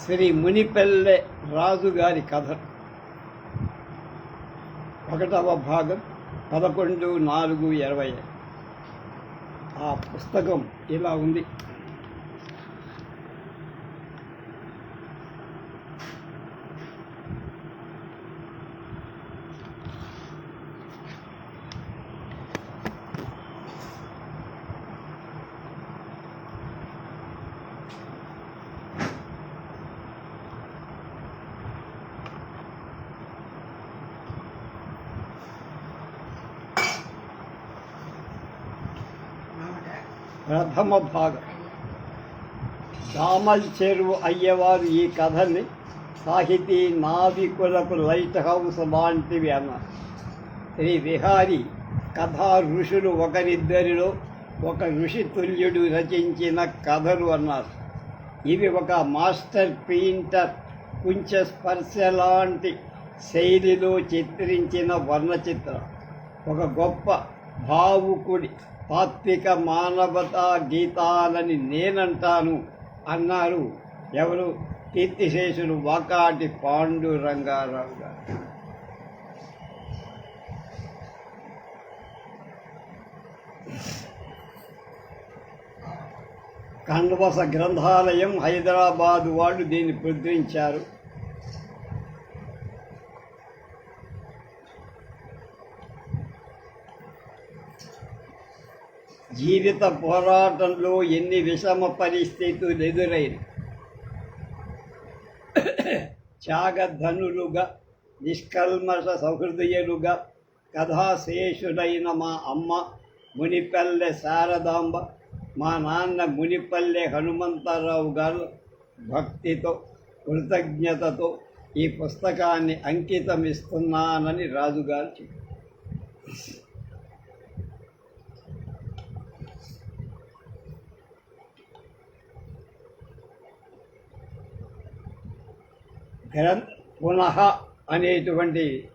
శ్రీ మునిపెల్లె రాజుగారి కథ. ఒకటవ భాగం పదకొండు నాలుగు ఇరవై. ఆ పుస్తకం ఇలా ఉంది ప్రథమ భాగం దామల్ చెరువు అయ్యేవారు ఈ కథని సాహితీ నావికులకు లైట్ హౌస్ లాంటివి అన్నారు. శ్రీ విహారి కథా ఋషులు ఒకరిద్దరిలో ఒక ఋషి తుల్యుడు రచించిన కథలు అన్నారు. ఇవి ఒక మాస్టర్ పెయింటర్ కుంచె స్పర్శ లాంటి శైలిలో చిత్రించిన వర్ణచిత్రం. ఒక గొప్ప భావుకుడి తాత్విక మానవతా గీతాలని నేనంటాను అన్నారు ఎవరు? కీర్తిశేషులు వాకాటి పాండురంగారావు గారు. కండవస గ్రంథాలయం హైదరాబాదు వాళ్ళు దీన్ని ముద్రించారు జీవిత పోరాటంలో ఎన్ని విషమ పరిస్థితులు ఎదురైన త్యాగధనులుగా నిష్కల్మష సహృదయులుగా కథాశేషుడైన మా అమ్మ మునిపల్లె శారదాంబ మా నాన్న మునిపల్లె హనుమంతరావు గారు భక్తితో కృతజ్ఞతతో ఈ పుస్తకాన్ని అంకితం ఇస్తున్నానని రాజుగారు చెప్పారు. గ్రంథ పునః అనేటువంటి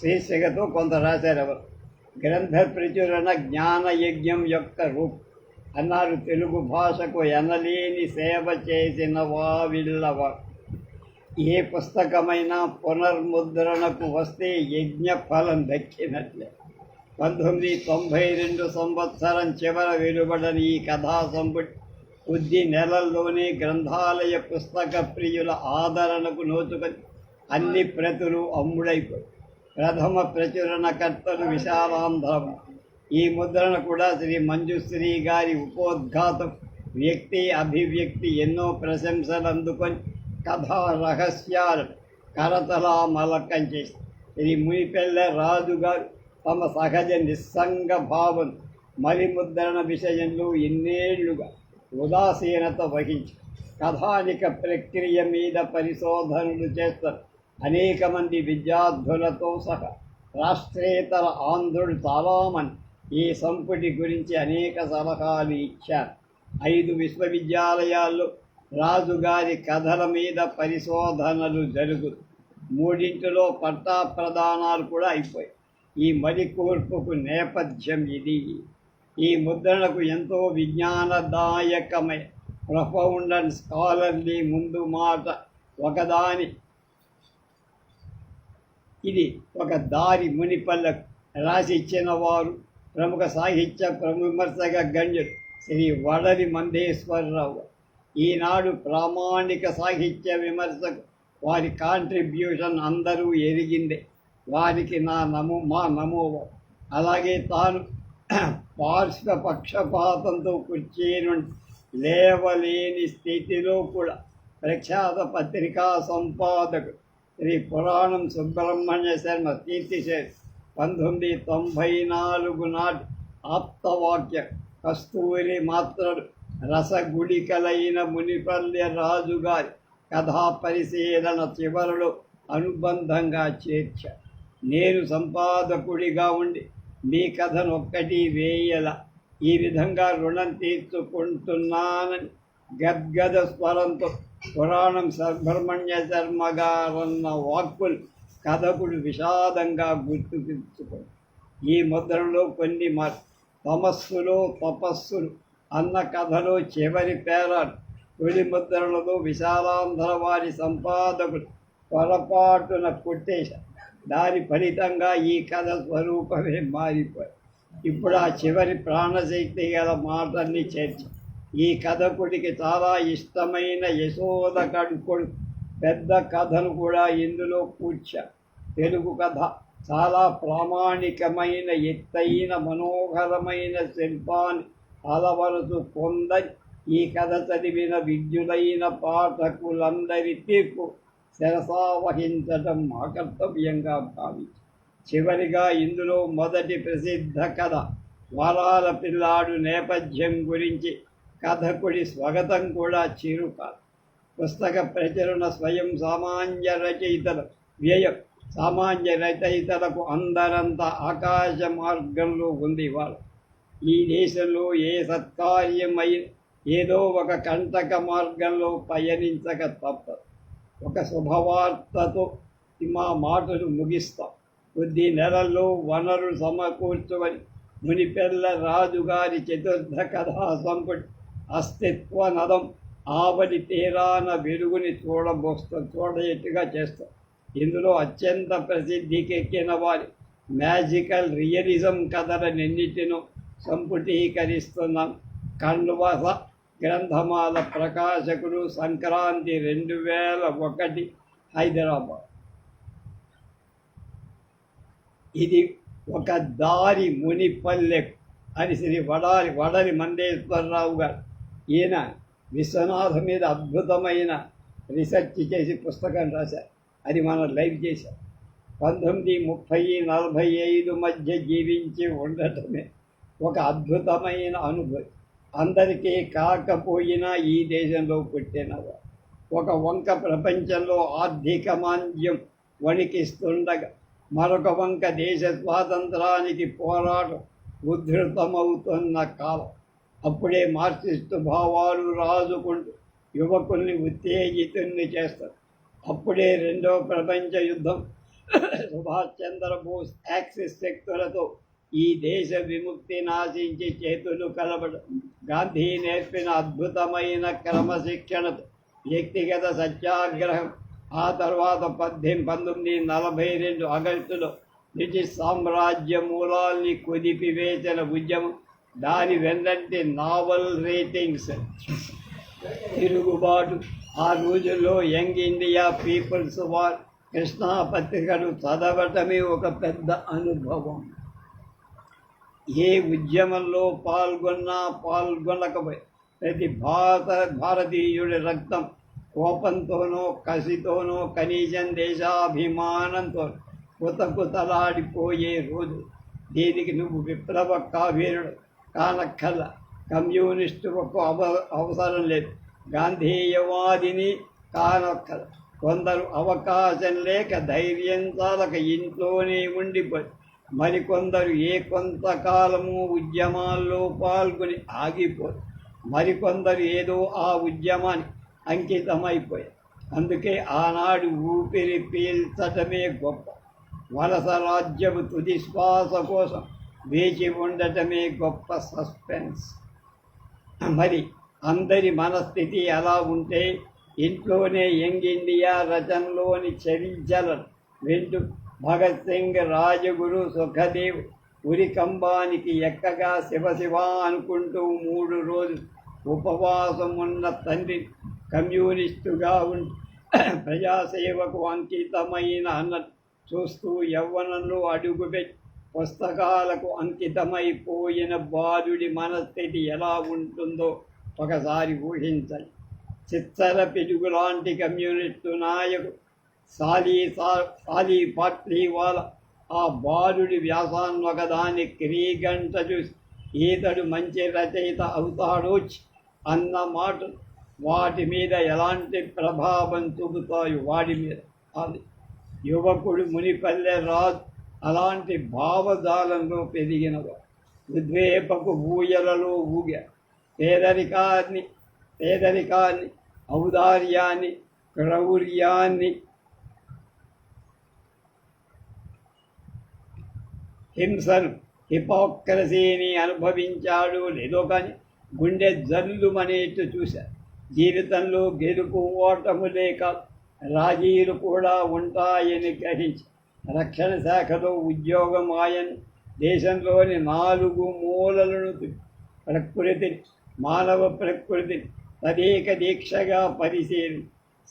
శీర్షికతో కొంత రాశారు ఎవరు? గ్రంథ ప్రచురణ జ్ఞాన యజ్ఞం యొక్క రూప్ అన్నారు తెలుగు భాషకు ఎనలేని సేవ చేసిన వావిల్లవ. ఏ పుస్తకమైనా పునర్ముద్రణకు వస్తే యజ్ఞ ఫలం దక్కినట్లే. పంతొమ్మిది తొంభై రెండు సంవత్సరం చివర వెలువడని ఈ కథా సంపుటి కొద్ది నెలల్లోనే గ్రంథాలయ పుస్తక ప్రియుల ఆదరణకు నోచుకొని అన్ని ప్రతులు అమ్ముడైపోయి ప్రథమ ప్రచురణకర్తలు విశాలాంధ్రం. ఈ ముద్రణ కూడా శ్రీ మంజుశ్రీ గారి ఉపోద్ఘాతం వ్యక్తి అభివ్యక్తి ఎన్నో ప్రశంసలు అందుకొని కథా రహస్యాలు కరతలా మలకం చేసి శ్రీ మునిపెల్ల రాజు గారు తమ సహజ నిస్సంగ భావం మలిముద్రణ విషయంలో ఎన్నేళ్ళుగా ఉదాసీనత వహించి. కథానిక ప్రక్రియ మీద పరిశోధనలు చేస్తారు అనేక మంది విద్యార్థులతో సహా రాష్ట్రేతర ఆంధ్రులు చాలామంది ఈ సంపుటి గురించి అనేక సలహాలు ఇచ్చారు. ఐదు విశ్వవిద్యాలయాల్లో రాజుగారి కథల మీద పరిశోధనలు జరుగు మూడింటిలో పట్టా ప్రదానాలు కూడా అయిపోయాయి. ఈ మరికూర్పుకు నేపథ్యం ఇది. ఈ ముద్రణకు ఎంతో విజ్ఞానదాయకమై. ప్రొఫౌండ్ అండ్ స్కాలర్లీ ముందు మాట ఒకదాని. ఇది ఒక దారి మునిపల్లకు రాసిచ్చిన వారు ప్రముఖ సాహిత్య విమర్శక గణ్యుడు శ్రీ వడలి మందేశ్వరరావు. ఈనాడు ప్రామాణిక సాహిత్య విమర్శకు వారి కాంట్రిబ్యూషన్ అందరూ ఎరిగిందే. వారికి నా నమో మా నమో అలాగే తాను పార్శ్వ పక్షపాతంతో కుర్చీ నుండి లేవలేని స్థితిలో కూడా ప్రఖ్యాత పత్రికా సంపాదకుడు శ్రీ పురాణం సుబ్రహ్మణ్య శర్మ కీర్తిశేష్ పంతొమ్మిది తొంభై నాలుగు నాటి ఆప్తవాక్య కస్తూరి మాత్రలు రసగుడికలైన మునిపల్లె రాజుగారి కథా పరిశీలన చివరలో అనుబంధంగా చేర్చ. నేను సంపాదకుడిగా ఉండి మీ కథను ఒక్కటి వేయల. ఈ విధంగా రుణం తీర్చుకుంటున్నానని గద్గద స్వరంతో పురాణం సుబ్రహ్మణ్య శర్మ గారన్న వాక్కులు కథకుడు విషాదంగా గుర్తుపించుకొని ఈ ముద్రలో కొన్ని మ తమస్సులో తపస్సులు అన్న కథలో చివరి పేరాలు. తొలి ముద్రణలో విశాలాంధ్ర వారి సంపాదకుడు పొరపాటున కొట్టేశారు దాని ఫలితంగా ఈ కథ స్వరూపమే మారిపోయి. ఇప్పుడు ఆ చివరి ప్రాణశక్తి గల మాటల్ని చేర్చి. ఈ కథకుడికి చాలా ఇష్టమైన యశోద కడుకుడు పెద్ద కథను కూడా ఇందులో కూర్చా. తెలుగు కథ చాలా ప్రామాణికమైన ఎత్తైన మనోహరమైన శిల్పాన్ని అలవరుసు పొందని ఈ కథ చదివిన విద్యులైన పాఠకులందరి తీర్పు శిరసావహించడం అకర్తవ్యంగా కర్తవ్యంగా భావించి చివరిగా ఇందులో మొదటి ప్రసిద్ధ కథ వరాల పిల్లాడు నేపథ్యం గురించి కథకుడి స్వాగతం కూడా చిరుక పుస్తక ప్రచురణ స్వయం సామాన్య రచయితల వ్యయం సామాన్య రచయితలకు అందరంత ఆకాశ మార్గంలో ఉంది వాళ్ళు ఈ దేశంలో ఏ సత్కార్యమై ఏదో ఒక కంటక మార్గంలో పయనించక తప్పదు. ఒక శుభవార్తతో మా మాటలు ముగిస్తాం. కొద్ది నెలల్లో వనరులు సమకూర్చమని మునిపెల్ల రాజుగారి చతుర్థ కథా సంపుటి అస్తిత్వ నదం ఆవలి తీరాన వెలుగుని చూడబోస్తా చూడయట్టుగా చేస్తాం. ఇందులో అత్యంత ప్రసిద్ధికెక్కిన వారి మ్యాజికల్ రియలిజం కథలన్నింటినూ సంపుటీకరిస్తున్నాం. కణ్వస గ్రంథమాల ప్రకాశకుడు సంక్రాంతి రెండు వేల ఒకటి హైదరాబాద్. ఇది ఒక దారి మునిపల్లె అని శ్రీ వడారి వడలి మండేశ్వరరావు గారు ఈయన విశ్వనాథ మీద అద్భుతమైన రీసెర్చ్ చేసి పుస్తకం రాశారు. అది మనం లైవ్ చేశాం పంతొమ్మిది ముప్పై నలభై ఐదు మధ్య జీవించి ఉండటమే ఒక అద్భుతమైన అనుభూతి. అందరికీ కాకపోయినా ఈ దేశంలో పుట్టినవారు ఒక వంక ప్రపంచంలో ఆర్థిక మాంద్యం వణికిస్తుండగా మరొక వంక దేశ స్వాతంత్రానికి పోరాటం ఉద్ధృతమవుతున్న కాలం. అప్పుడే మార్క్సిస్టు భావాలు రాజుకుంటూ యువకుల్ని ఉత్తేజితుల్ని చేస్తారు అప్పుడే రెండో ప్రపంచ యుద్ధం సుభాష్ చంద్రబోస్ యాక్సిస్ శక్తులతో ఈ దేశ విముక్తి నాశించి చేతులు కలపడం గాంధీ నేర్పిన అద్భుతమైన క్రమశిక్షణ వ్యక్తిగత సత్యాగ్రహం ఆ తర్వాత పద్దెనిమిది పంతొమ్మిది నలభై రెండు ఆగస్టులో బ్రిటిష్ సామ్రాజ్య మూలాల్ని కొదిపివేసిన ఉద్యమం దాని వెన్నంటి నావల్ రేటింగ్స్. తిరుగుబాటు. ఆ రోజుల్లో young India peoples war Krishna పత్రికను చదవటమే ఒక పెద్ద అనుభవం. ఏ ఉద్యమంలో పాల్గొన్నా పాల్గొనకపోయి ప్రతి భారత భారతీయుడి రక్తం. కోపంతోనో కసితోనో కనీసం దేశాభిమానంతో కుతకుతలాడిపోయే రోజు. దీనికి నువ్వు విప్లవ కావీరుడు కానక్కల. కమ్యూనిస్టు ఒక అవ అవసరం లేదు. గాంధీయవాదిని కానక్కల. కొందరు అవకాశం లేక ధైర్యం చాలక ఇంట్లోనే ఉండిపోయి మరికొందరు ఏ కొంతకాలము ఉద్యమాల్లో పాల్గొని ఆగిపోయి మరికొందరు ఏదో ఆ ఉద్యమాన్ని అంకితమైపోయారు అందుకే ఆనాడు ఊపిరి పీల్చటమే గొప్ప. వలస రాజ్యపు తుది శ్వాస కోసం వేచి ఉండటమే గొప్ప సస్పెన్స్. మరి అందరి మనస్థితి ఎలా ఉంటే ఇంట్లోనే యంగ్ ఇండియా రచనలోని చరించలను వింటూ భగత్ సింగ్ రాజగురు సుఖదేవ్ ఉరికంబానికి ఎక్కగా శివశివ అనుకుంటూ మూడు రోజులు ఉపవాసం ఉన్న తండ్రి కమ్యూనిస్టుగా ఉండి ప్రజాసేవకు అంకితమైన అన్న చూస్తూ యవ్వనంలో అడుగుపెట్టి పుస్తకాలకు అంకితమైపోయిన బాలుడి మనస్థితి ఎలా ఉంటుందో ఒకసారి ఊహించండి. చిత్తల పిడుగు లాంటి కమ్యూనిస్టు నాయకుడు సాలీ సాలీ సాలీ వాళ్ళ ఆ బాలుడి వ్యాసాన్ని ఒకదాని క్రీగంట చూసి ఈతడు మంచి రచయిత అవుతాడోచ్ అన్న మాట వాటి మీద ఎలాంటి ప్రభావం చూపుతాయి వాడి మీద? అది యువకుడు మునిపల్లె రాజు అలాంటి భావజాలంలో పెరిగినవాడు. ఉద్వేపకు ఊయలలో ఊగ. పేదరికాన్ని పేదరికాన్ని ఔదార్యాన్ని క్రౌర్యాన్ని హింసను హిపోక్రసీని అనుభవించాడు లేదో కానీ గుండె జల్లుమనేట్టు చూశారు జీవితంలో గెలుపు ఓటములే కాదు రాజీలు కూడా ఉంటాయని గ్రహించి రక్షణ శాఖలో ఉద్యోగం ఆయన దేశంలోని నాలుగు మూలలను ప్రకృతిని మానవ ప్రకృతిని తదేక దీక్షగా పరిశీలి.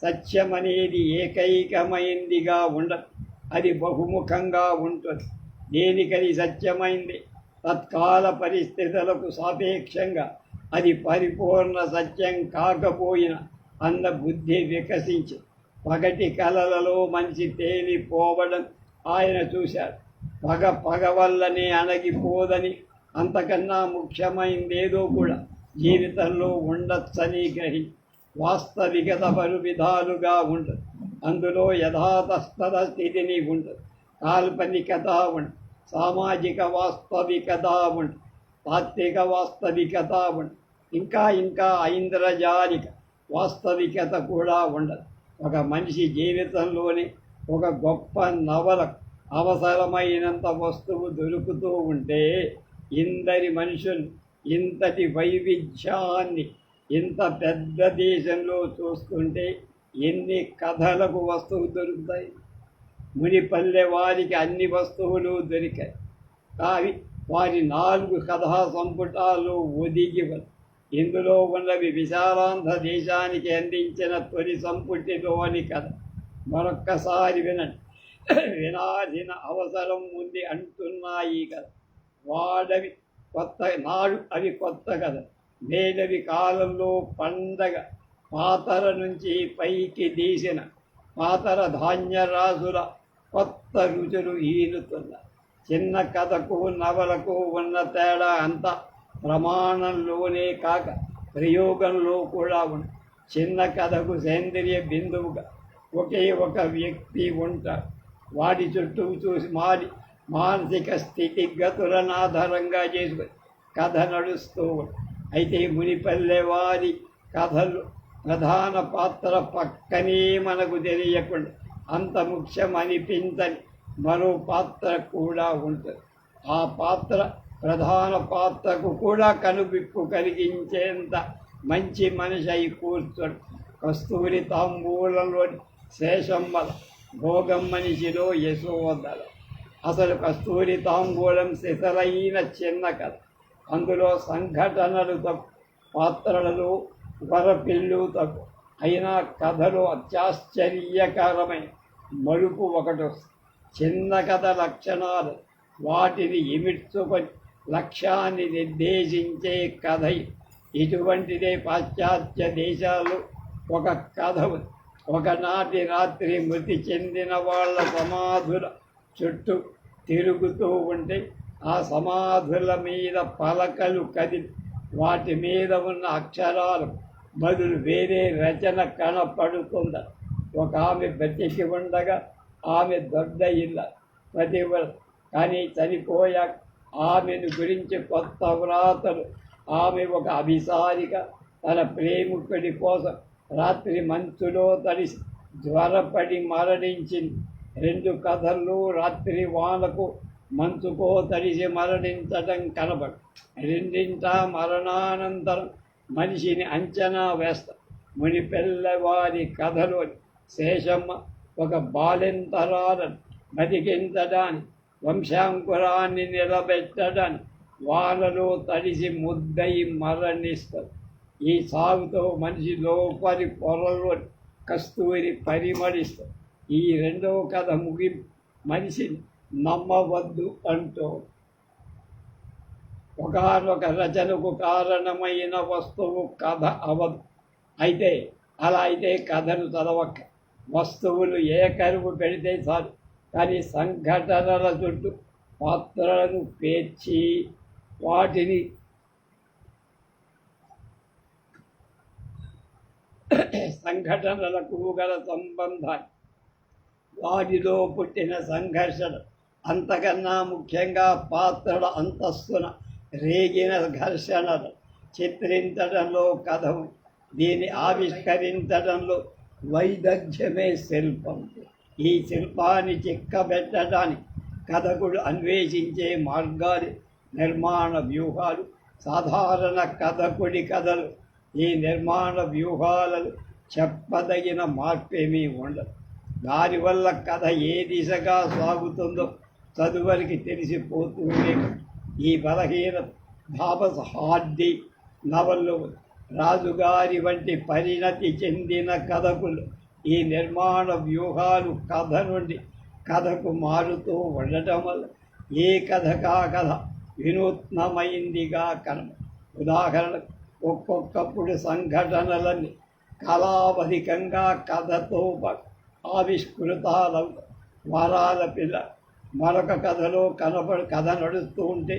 సత్యమనేది ఏకైకమైందిగా ఉండదు అది బహుముఖంగా ఉంటుంది. దేనికది సత్యమైంది? తత్కాల పరిస్థితులకు సాపేక్షంగా అది పరిపూర్ణ సత్యం కాకపోయిన అన్న బుద్ధి వికసించి. పగటి కలలలో మనిషి తేలిపోవడం ఆయన చూశాడు. పగ పగ వల్లనే అణగిపోదని అంతకన్నా ముఖ్యమైందేదో కూడా జీవితంలో ఉండొచ్చని గ్రహి వాస్తవికత పలు విధాలుగా ఉంటుంది అందులో యథాతస్థత స్థితిని ఉండదు. కాల్పనికత ఉండదు. సామాజిక వాస్తవికత ఉంటుంది తాత్విక వాస్తవికత ఉంటుంది ఇంకా ఇంకా ఐంద్రజాలిక వాస్తవికత కూడా ఉండదు. ఒక మనిషి జీవితంలోని ఒక గొప్ప నవలకు అవసరమైనంత వస్తువు దొరుకుతూ ఉంటే ఇందరి మనుషులు ఇంతటి వైవిధ్యాన్ని ఇంత పెద్ద దేశంలో చూస్తుంటే ఎన్ని కథలకు వస్తువు దొరుకుతాయి? మునిపల్లె వారికి అన్ని వస్తువులు దొరికాయి. కావి వారి నాలుగు కథా సంపుటాలు ఒదిగి ఇందులో ఉన్నవి విశాలాంధ్ర దేశానికి అందించిన తొలి సంపుటిలోని కథ. మరొక్కసారి వినండి. వినాల్సిన అవసరం ఉంది అంటున్నాయి కదా వాడవి కొత్త నాడు అవి కొత్త కదా మేలవి కాలంలో పండగ. పాతర నుంచి పైకి తీసిన పాతర ధాన్యరాజుల కొత్త రుచులు ఈనుతున్న. చిన్న కథకు నవలకు ఉన్న తేడా అంతా ప్రమాణంలోనే కాక ప్రయోగంలో కూడా ఉంది చిన్న కథకు సేంద్రియ బిందువుగా ఒకే ఒక వ్యక్తి ఉంటాడు. వాడి చుట్టూ చూసి మారి మానసిక స్థితిగతులను ఆధారంగా చేసుకుని కథ నడుస్తూ అయితే మునిపల్లె వారి కథలు ప్రధాన పాత్ర పక్కనే మనకు తెలియకుండా అంత ముఖ్యమనిపించని మరో పాత్ర కూడా ఉంటుంది. ఆ పాత్ర ప్రధాన పాత్రకు కూడా కనువిప్పు కలిగించేంత మంచి మనిషి అయి కూర్చొని కస్తూరి తాంబూలంలోని శేషమ్మల భోగం మనిషిలో యశోదల. అసలు కస్తూరి తాంబూలం శిథలైన చిన్న కథ. అందులో సంఘటనలు తప్పు పాత్రలలో వరపిల్లు తప్పు. అయినా కథలో అత్యాశ్చర్యకరమైన మలుపు ఒకటి చిన్న కథ లక్షణాలు వాటిని ఇమిడ్చుకొని లక్ష్యాన్ని నిర్దేశించే కథ ఇటువంటిదే పాశ్చాత్య దేశాలు. ఒక కథ ఒకనాటి రాత్రి మృతి చెందిన వాళ్ళ సమాధుల చుట్టూ తిరుగుతూ ఉంటే ఆ సమాధుల మీద పలకలు కదిలి వాటి మీద ఉన్న అక్షరాలు బదులు వేరే రచన కనపడుతుందా ఒక ఆమె బ్రతికి ఉండగా ఆమె దొడ్డ ఇల్ల. పతివ్రత కానీ చనిపోయాక ఆమెను గురించి కొత్త వ్రాతలు. ఆమె ఒక అభిసారిక. తన ప్రేమికుడి కోసం రాత్రి మంచులో తడిసి జ్వరపడి మరణించింది. రెండు కథలు రాత్రి వానకు మంచుకో తడిసి మరణించడం కనబడు. రెండింటా మరణానంతరం మనిషిని అంచనా వేస్తా. మునిపెల్లవారి కథలోని శేషమ్మ ఒక బాలెంతరాలను బతికించడానికి వంశాంకురాన్ని నిలబెట్టడానికి వానలో తడిసి ముద్దయి మరణిస్తారు ఈ సాగుతో మనిషి లోపలి పొరలో కస్తూరి పరిమళిస్తారు ఈ రెండవ కథ ముగింపు మనిషిని నమ్మవద్దు అంటూ ఒకనొక రచనకు కారణమైన వస్తువు కథ అవదు. అయితే అలా అయితే కథను చదవక వస్తువులు ఏ కరువు పెడితే చాలు. కానీ సంఘటనల చుట్టూ పాత్రలను పేర్చి వాటిని సంఘటనలకు గల సంబంధాన్ని వాటిలో పుట్టిన సంఘర్షణ అంతకన్నా ముఖ్యంగా పాత్రల అంతస్తున రేగిన ఘర్షణలు. చిత్రించడంలో కథ దీన్ని ఆవిష్కరించడంలో వైదగ్ధ్యమే శిల్పం. ఈ శిల్పాన్ని చిక్కబెట్టడానికి కథకుడు అన్వేషించే మార్గాలు నిర్మాణ వ్యూహాలు సాధారణ కథకుడి కథలు. ఈ నిర్మాణ వ్యూహాలలో చెప్పదగిన మార్పేమీ ఉండదు. దానివల్ల కథ ఏ దిశగా సాగుతుందో చదువరికి తెలిసిపోతూనే ఈ బలహీన థామస్ హార్డీ నవల్లో రాజుగారి వంటి పరిణతి చెందిన కథకులు ఈ నిర్మాణ వ్యూహాలు కథ నుండి కథకు మారుతూ ఉండటం వల్ల ఏ కథ కా కథ వినూత్నమైందిగా కనమ ఉదాహరణకు ఒక్కొక్కప్పుడు సంఘటనలన్నీ కళావధికంగా కథతో ఆవిష్కృతాల ఆవిష్కృతాలవు వారాల పిల్ల మరొక కథలో కనపడు కథ నడుస్తూ ఉంటే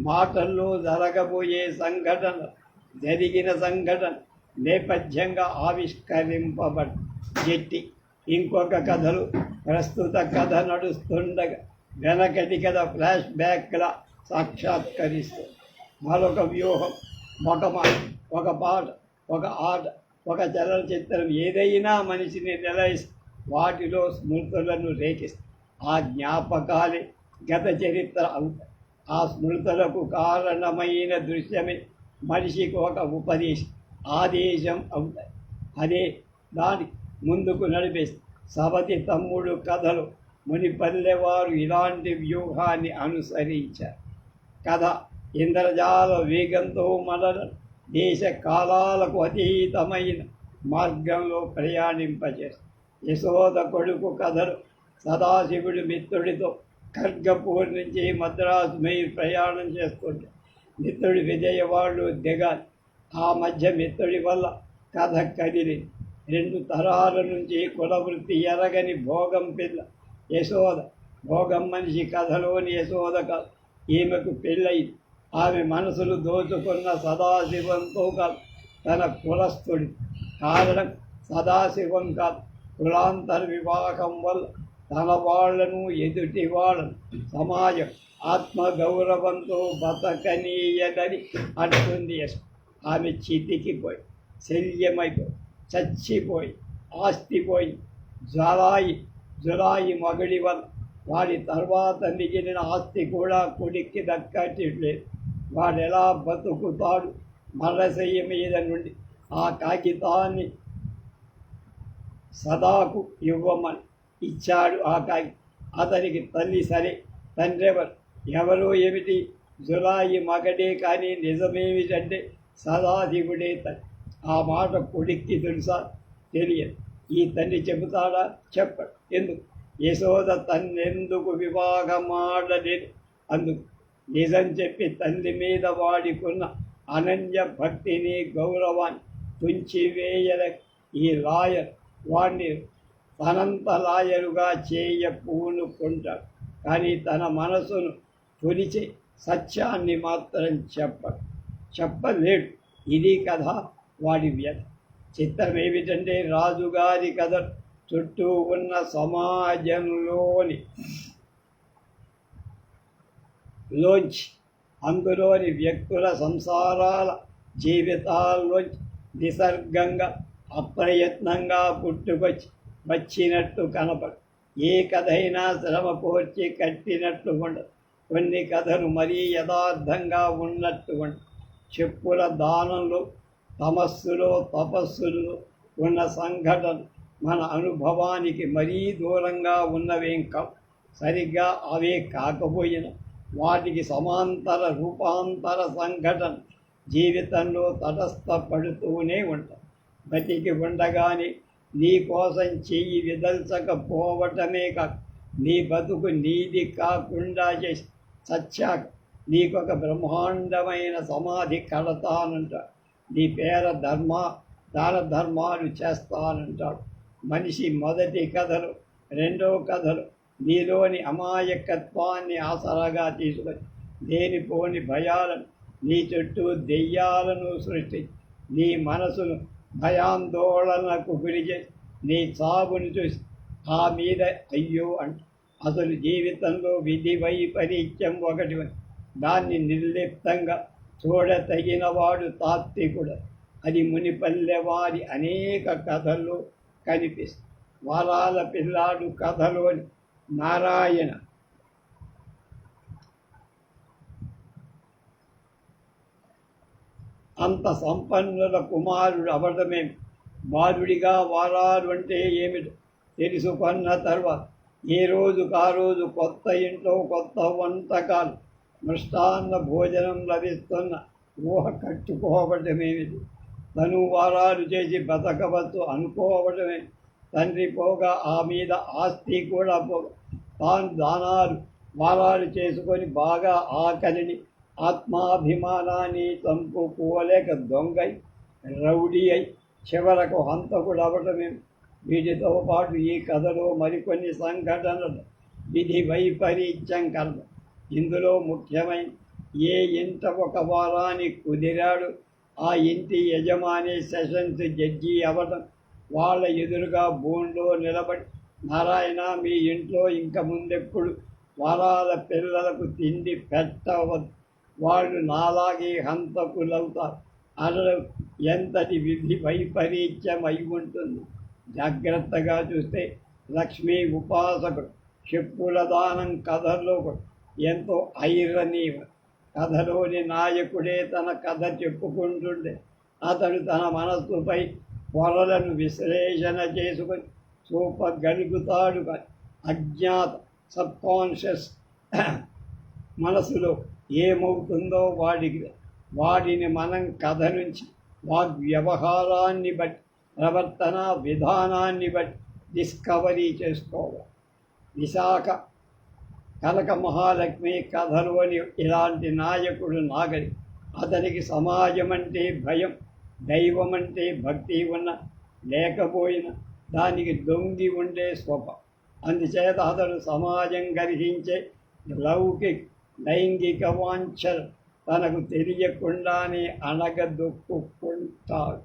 మాటల్లో జరగబోయే సంఘటన జరిగిన సంఘటన నేపథ్యంగా ఆవిష్కరింపబడి జెట్టి ఇంకొక కథలు ప్రస్తుత కథ నడుస్తుండగా వెనకటి కథ ఫ్లాష్ బ్యాక్లా సాక్షాత్కరిస్తుంది. మరొక వ్యూహం ఒక మాట ఒక పాట ఒక ఆట ఒక చలనచిత్రం ఏదైనా మనిషిని నిలయిస్తే వాటిలో స్మృతులను రేకిస్తుంది. ఆ జ్ఞాపకాలే గత చరిత్ర అవుతాయి. ఆ స్మృతులకు కారణమైన దృశ్యమే మనిషికి ఒక ఉపదేశం. ఆదేశం అవుతాయి అదే దాని ముందుకు నడిపేస్తుంది సవతి తమ్ముడు కథలు. మునిపల్లెవారు ఇలాంటి వ్యూహాన్ని అనుసరించారు. కథ ఇంద్రజాల వేగంతో మనలను దేశ కాలాలకు అతీతమైన మార్గంలో ప్రయాణింపచేస్తుంది యశోద కొడుకు కథలు సదాశివుడు మిత్రుడితో ఖర్గపూర్ నుంచి మద్రాసు మీరు ప్రయాణం చేసుకుంటారు మిత్రుడి విజయవాడలు దిగాలి. ఆ మధ్య మిత్రుడి వల్ల కథ కదిలి రెండు తరాల నుంచి కులవృత్తి ఎరగని భోగం పిల్ల యశోద. భోగం మనిషి కథలోని యశోద కాదు ఈమెకు పెళ్ళయింది. ఆమె మనసులు దోచుకున్న సదాశివంతో కాదు తన కులస్థుడి. కారణం సదాశివం కాదు కులాంతర వివాహం వల్ల తన వాళ్ళను ఎదుటి వాళ్ళను సమాజం ఆత్మగౌరవంతో బతకనీయదని అంటుంది యశ్. ఆమె చితికిపోయి శల్యమైపోయి చచ్చిపోయి ఆస్తి పోయి జలాయి జులాయి మగిడి వల్ల వాడి తర్వాత మిగిలిన ఆస్తి కూడా కొడుక్కి దక్కట్లేదు వాడు ఎలా బతుకుతాడు మరసయ్య మీద నుండి? ఆ కాగితాన్ని సదాకు ఇవ్వమని ఇచ్చాడు ఆ కాగి. అతనికి తల్లి సరే తండ్రి ఎవరు ఎవరో ఏమిటి? జులాయి మగడే కానీ నిజమేమిటంటే సదాశివుడే తండ్రి ఆ మాట కొడుక్కి తెలుసా? తెలియదు. ఈ తండ్రి చెబుతాడా? చెప్పడు. ఎందుకు? యశోద తన్నెందుకు వివాహమాడలేదు? అందుకు నిజం చెప్పి తండ్రి మీద వాడికున్న అనన్య భక్తిని గౌరవాన్ని తుంచివేయల. ఈ లాయర్ వాణ్ణి తనంత లాయరుగా చేయ పూనుకుంటాడు కానీ తన మనసును తొలిచి సత్యాన్ని మాత్రం చెప్ప చెప్పలేడు. ఇది కథ వాడి వ్యత చిత్రం ఏమిటంటే రాజుగారి కథ చుట్టూ ఉన్న సమాజంలోని లోంచి అందులోని వ్యక్తుల సంసారాల జీవితాల్లోంచి నిసర్గంగా అప్రయత్నంగా పుట్టుకొచ్చి వచ్చినట్టు కనపడు. ఏ కథైనా శ్రమ పూర్చి కట్టినట్టు ఉండదు. కొన్ని కథలు మరీ యథార్థంగా ఉన్నటువంటి చెప్పుల దానంలో తమస్సులో తపస్సులో ఉన్న సంఘటన మన అనుభవానికి మరీ దూరంగా ఉన్నవేం కా సరిగ్గా అవే కాకపోయినా వాటికి సమాంతర రూపాంతర సంఘటన జీవితంలో తటస్థపడుతూనే ఉంటాం బతికి ఉండగానే నీ కోసం చెయ్యి విదల్చకపోవటమే కాక నీ బతుకు నీది కాకుండా చేసి సత్యాగ్ నీకొక బ్రహ్మాండమైన సమాధి కడతానంటాడు నీ పేర ధర్మ దాన ధర్మాలు చేస్తానంటాడు. మనిషి మొదటి కథలు రెండో కథలు నీలోని అమాయకత్వాన్ని ఆసరాగా తీసుకొని దేనిపోని భయాలను నీ చుట్టూ దెయ్యాలను సృష్టి నీ మనసును భయాందోళనకు గురిచేసి నీ చావుని చూసి ఆ మీద అయ్యో అంట. అసలు జీవితంలో విధి వైపరీత్యం ఒకటి దాన్ని నిర్లిప్తంగా చూడతగినవాడు తాత్వికుడు. అది మునిపల్లె వారి అనేక కథల్లో కనిపిస్తుంది. వారాల పిల్లాడు కథలోని నారాయణ. అంత సంపన్నుల కుమారుడు అవడమే బాలుడిగా వారాలు అంటే ఏమిటి? తెలుసుకున్న తర్వాత ఈ రోజుకు ఆ రోజు కొత్త ఇంట్లో కొత్త వంటకాలు మృష్టాన్న భోజనం లభిస్తున్న ఊహ కట్టుకోవటమేమిటి తను వారాలు చేసి బతకవచ్చు అనుకోవటమే. తండ్రి పోగా ఆ మీద ఆస్తి కూడా పోగా తాను దానాలు వారాలు చేసుకొని బాగా ఆకలిని ఆత్మాభిమానాన్ని చంపుకోలేక దొంగై రౌడీ అయి చివరకు హంతకుడు అవటమేమి వీటితో పాటు ఈ కథలో మరికొన్ని సంఘటనలు. విధి వైపరీత్యం కలదు. ఇందులో ముఖ్యమైన ఏ ఇంట ఒక వారానికి కుదిరాడు ఆ ఇంటి యజమాని సెషన్స్ జడ్జి అవ్వడం వాళ్ళ ఎదురుగా బోన్లో నిలబడి నారాయణ మీ ఇంట్లో ఇంక ముందెప్పుడు వారాల పిల్లలకు తిండి పెట్టవద్దు. వాళ్ళు నాలాగే హంతకులవుతారు. అసలు ఎంతటి విధి వైపరీత్యం అయి ఉంటుంది? జాగ్రత్తగా చూస్తే లక్ష్మీ ఉపాసకుడు చెప్పుల దానం కథల్లో ఎంతో ఐరనీ కథలోని నాయకుడే తన కథ చెప్పుకుంటుండే. అతడు తన మనస్సుపై పొరలను విశ్లేషణ చేసుకొని చూపగలుగుతాడు కానీ అజ్ఞాత సబ్కాన్షియస్ మనసులో ఏమవుతుందో వాడికి వాడిని మనం కథ నుంచి వాగ్వ్యవహారాన్ని బట్టి ప్రవర్తన విధానాన్ని బట్టి డిస్కవరీ చేసుకోవాలి. విశాఖ కనక మహాలక్ష్మి కథలోని ఇలాంటి నాయకుడు నాగరి అతనికి సమాజం అంటే భయం దైవం అంటే భక్తి ఉన్న లేకపోయినా దానికి దొంగి ఉండే స్వప అందుచేత అతడు సమాజం గర్హించే లౌకిక లైంగిక వాంఛలు తనకు తెలియకుండానే అణగదొక్కుంటాడు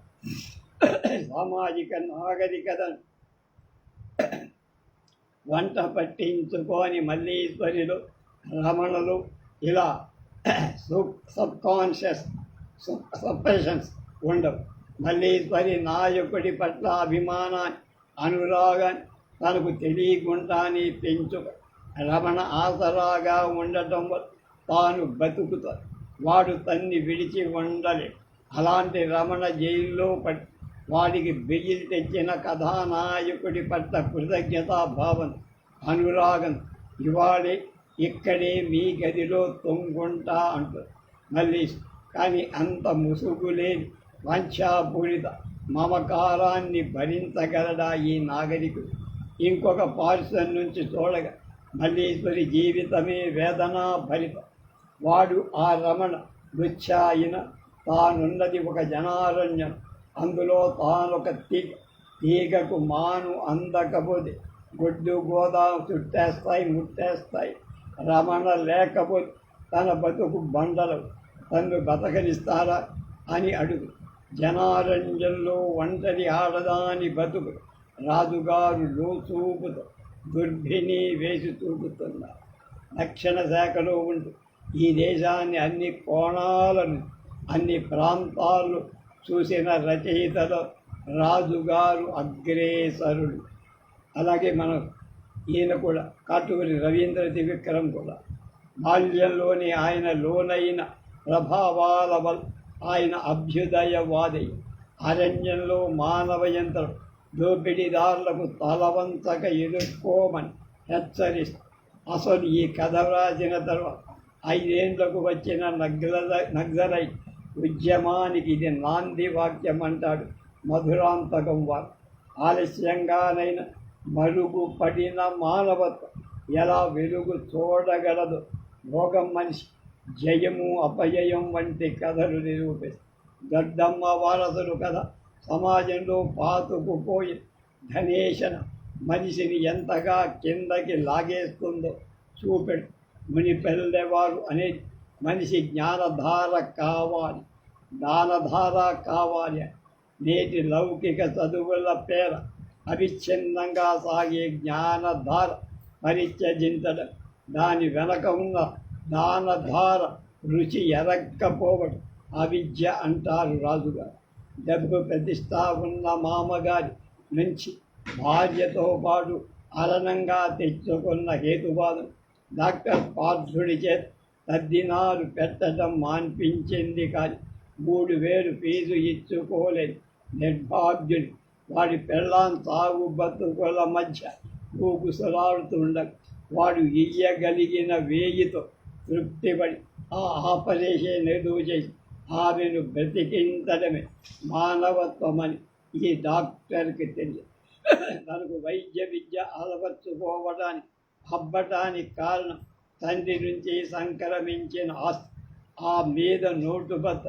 సామాజిక నాగరికతను వంట పట్టించుకొని మల్లీశ్వరిలో రమణలు ఇలా సబ్ కాన్షియస్ సప్రెషన్స్ ఉండవు. మల్లీశ్వరి నాయకుడి పట్ల అభిమానాన్ని అనురాగాన్ని తనకు తెలియకుండానే పెంచు రమణ ఆసరాగా ఉండటం వల్ల తాను బతుకుతాడు వాడు తన్ని విడిచి ఉండలే. అలాంటి రమణ జైల్లో పట్టి వాడికి బెయిల్ తెచ్చిన కథానాయకుడి పట్ల కృతజ్ఞతాభావం అనురాగం. ఇవాళే ఇక్కడే మీ గదిలో తొంగుంటా అంటారు మళ్ళీ కానీ అంత ముసుగులేని వంశాపూరిత మమకారాన్ని భరించగలడా ఈ నాగరికుడు? ఇంకొక పార్శ్వం నుంచి చూడగా మల్లీశ్వరి జీవితమే వేదనా భరిత వాడు ఆ రమణ దుచ్చాయిన తానున్నది ఒక జనారణ్యం. అందులో తానొక తీగ తీగకు మాను అందకపోతే గుడ్డు గోదా చుట్టేస్తాయి ముట్టేస్తాయి. రమణ లేకపోతే తన బతుకు బండలు. తను బతకనిస్తారా అని అడుగు. జనారంజంలో ఒంటరి ఆడదాని బతుకు. రాజుగారు లోచూపుతో దుర్భిని వేసి చూపుతున్నారు రక్షణ శాఖలో ఉంటూ ఈ దేశాన్ని అన్ని కోణాలను అన్ని ప్రాంతాలు చూసిన రచయితలో రాజుగారు అగ్రేసరుడు అలాగే మనం ఈయన కూడా కాటూరి రవీంద్ర త్రివిక్రమ్ కూడా. బాల్యంలోని ఆయన లోనైన ప్రభావాల వల్ల ఆయన అభ్యుదయవాది. అరణ్యంలో మానవ యంత్రం దోపిడీదారులకు తలవంతక ఎదుర్కోమని హెచ్చరిస్తూ అసలు ఈ కథ రాసిన తర్వాత ఐదేండ్లకు వచ్చిన నగ్ల నగ్జలై ఉద్యమానికి ఇది నాంది వాక్యం అంటాడు మధురాంతకం వారు ఆలస్యంగానైనా మరుగు పడిన మానవత్వం ఎలా వెలుగు చూడగలదు? భోగం మనిషి జయము అపజయం వంటి కథలు నిరూపిస్తాయి దద్దమ్మ వారసులు కథ సమాజంలో పాతుకుపోయి ధనేశన మనిషిని ఎంతగా కిందకి లాగేస్తుందో చూపెడు. మునిపెళ్ళేవారు అనేది మనిషి జ్ఞానధార కావాలి దానధార కావాలి నేటి లౌకిక చదువుల పేర అవిచ్ఛిన్నంగా సాగే జ్ఞానధార పరిత్యజించడం దాని వెనక ఉన్న దానధార రుచి ఎరక్కపోవడం అవిద్య అంటారు రాజుగారు డబ్బు ప్రతిష్ట ఉన్న మామగారి నుంచి భార్యతో పాటు అరణంగా తెచ్చుకున్న హేతువాదం డాక్టర్ పార్థుడి చేత సర్దినారు పెట్టడం మాన్పించింది కానీ మూడు వేలు ఫీజు ఇచ్చుకోలేదు. నిర్భాగ్యులు వాడి పెళ్ళాం తాగు బతుకుల మధ్య ఊగుసలాడుతుండ వాడు ఇయ్యగలిగిన వేయితో తృప్తిపడి ఆ ఆపరేషన్ ఎదుగు చేసి ఆమెను బ్రతికించడమే మానవత్వమని ఈ డాక్టర్కి తెలియదు తనకు వైద్య విద్య అలవర్చుకోవడానికి అబ్బటానికి కారణం తండ్రి నుంచి సంక్రమించిన ఆస్తి ఆ మీద నోటు బద్ద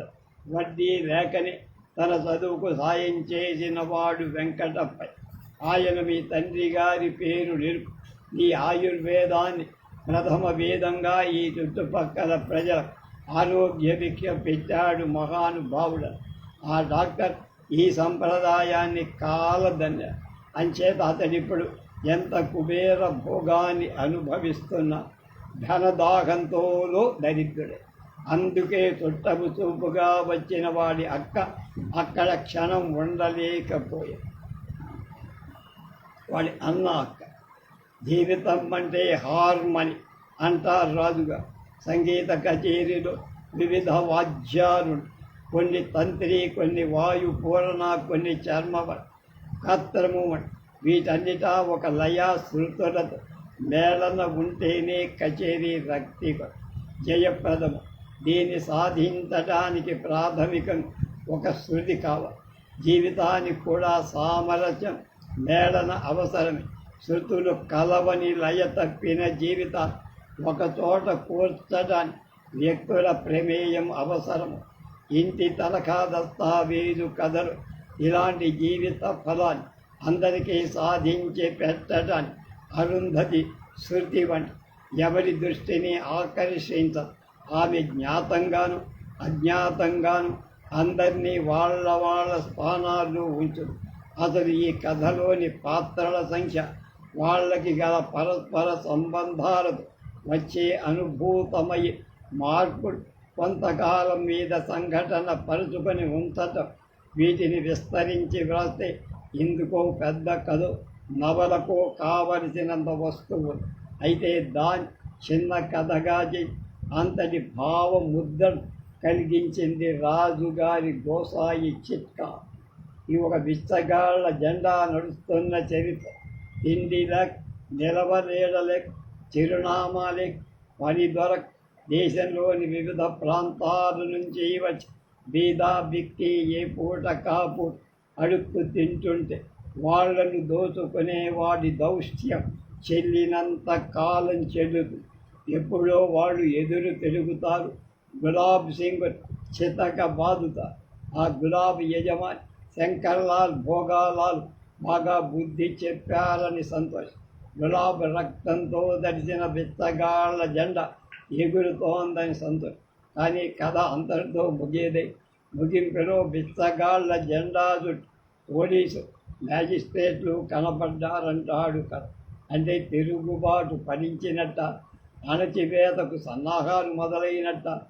వడ్డీ లేకని తన చదువుకు సాయం చేసిన వాడు వెంకటప్పై. ఆయన మీ తండ్రి గారి పేరు నిలుపు. ఈ ఆయుర్వేదాన్ని ప్రథమ వేదంగా ఈ చుట్టుపక్కల ప్రజల ఆరోగ్య భిక్ష పెట్టాడు మహానుభావుడు. ఆ డాక్టర్ ఈ సంప్రదాయాన్ని కాలదన్న అంచేత అతడిప్పుడు ఎంత కుబేర భోగాన్ని అనుభవిస్తున్న ధనదాహంతోలో దరిద్రుడే. అందుకే చుట్టపు చూపుగా వచ్చిన వాడి అక్క అక్కడ క్షణం ఉండలేకపోయాడు వాడి అన్న అక్క జీవితం అంటే హార్మని అంటారు రాజుగా. సంగీత కచేరీలో వివిధ వాద్యాలు కొన్ని తంత్రి కొన్ని వాయు పూరణ కొన్ని చర్మ కత్రము వీటన్నిటా ఒక లయ శృతులతో మేళన ఉంటేనే కచేరీ రక్తి జయప్రదము దీన్ని సాధించడానికి ప్రాథమికం ఒక శృతి కావాలి జీవితానికి కూడా సామరస్యం మేళన అవసరమే. శృతులు కలవని లయ తప్పిన జీవితాలు ఒకచోట కూర్చడానికి వ్యక్తుల ప్రమేయం అవసరము. ఇంటి తలకా దస్తావేజు కథలు ఇలాంటి జీవిత ఫలాన్ని అందరికీ సాధించి పెట్టడానికి అరుంధతి శృతి వంటి ఎవరి దృష్టిని ఆకర్షించ ఆమె జ్ఞాతంగాను అజ్ఞాతంగాను అందరినీ వాళ్ళ వాళ్ళ స్థానాల్లో ఉంచు అసలు ఈ కథలోని పాత్రల సంఖ్య వాళ్ళకి గల పరస్పర సంబంధాలకు వచ్చే అనుభూతమై మార్పు కొంతకాలం మీద సంఘటన పరుచుకొని ఉంచటం వీటిని విస్తరించి వ్రాస్తే ఇందుకో పెద్ద కథ. నవలకు కావలసినంత వస్తువు. అయితే దాని చిన్న కథగా అంతటి భావ ముద్ర కలిగించింది రాజుగారి గోసాయి చిట్కా. ఈ ఒక విచ్చగాళ్ళ జెండా నడుస్తున్న చరిత్ర. తిండిల నిలవలేడలే చిరునామాలే పని దొరక దేశంలోని వివిధ ప్రాంతాల నుంచి వచ్చి బీదా బిక్కి ఏ పూట కాపు అడుక్కు తింటుంటే వాళ్ళను దోచుకునే వాడి దౌష్ట్యం చెల్లినంత కాలం చెల్లుతుంది ఎప్పుడో వాళ్ళు ఎదురు తిరుగుతారు. గులాబ్ సింగ్ చితక బాదుతారు ఆ గులాబ్ యజమాని శంకర్లాల్ భోగాలాల్ బాగా బుద్ధి చెప్పారని సంతోషం. గులాబ్ రక్తంతో దడిచిన బిత్తగాళ్ళ జెండా ఎగురుతోందని సంతోషం. కానీ కథ అంతటితో ముగియదే ముగింపులో బిత్తగాళ్ళ జెండా చుట్టూ పోలీసు మ్యాజిస్ట్రేట్లు కనపడ్డారంటాడు కథ. అంటే తిరుగుబాటు ఫలించినట్ట అణచివేతకు సన్నాహాలు మొదలైనట్ట.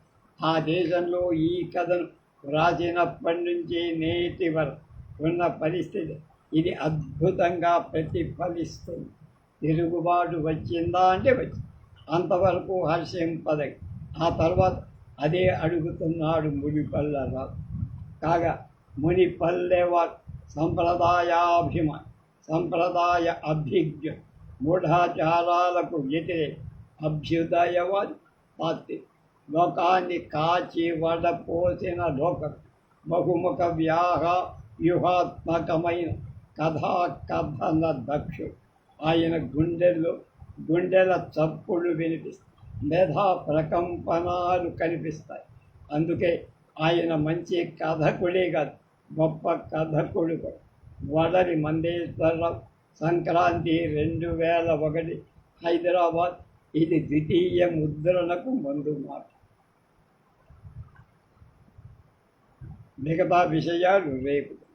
ఆ దేశంలో ఈ కథను వ్రాసినప్పటి నుంచి నేటి వరకు ఉన్న పరిస్థితి ఇది అద్భుతంగా ప్రతిఫలిస్తుంది. తిరుగుబాటు వచ్చిందా అంటే వచ్చింది. అంతవరకు హర్షింపదగి ఆ తర్వాత అదే అడుగుతున్నాడు మునిపల్లెరావు కాగా మునిపల్లెవారు సంప్రదాయాభిమ సంప్రదాయ అభిజ్ఞ మూఢాచారాలకు వ్యతిరేక అభ్యుదయవాది పార్టీ లోకాన్ని కాచి వడపోసిన లోకం బహుముఖ వ్యాహ వ్యూహాత్మకమైన కథా కథన దక్షు ఆయన గుండెల్లో గుండెల చప్పుళ్ళు వినిపిస్తాయి మేధా ప్రకంపనాలు కనిపిస్తాయి. అందుకే ఆయన మంచి కథకుడే కాదు గొప్ప కథకుడు. వదరి వడరి మందేశ్వరరావు సంక్రాంతి రెండు వేల ఒకటి హైదరాబాద్. ఇది ద్వితీయ ముద్రణకు ముందు మాట. మిగతా విషయాలు రేపు.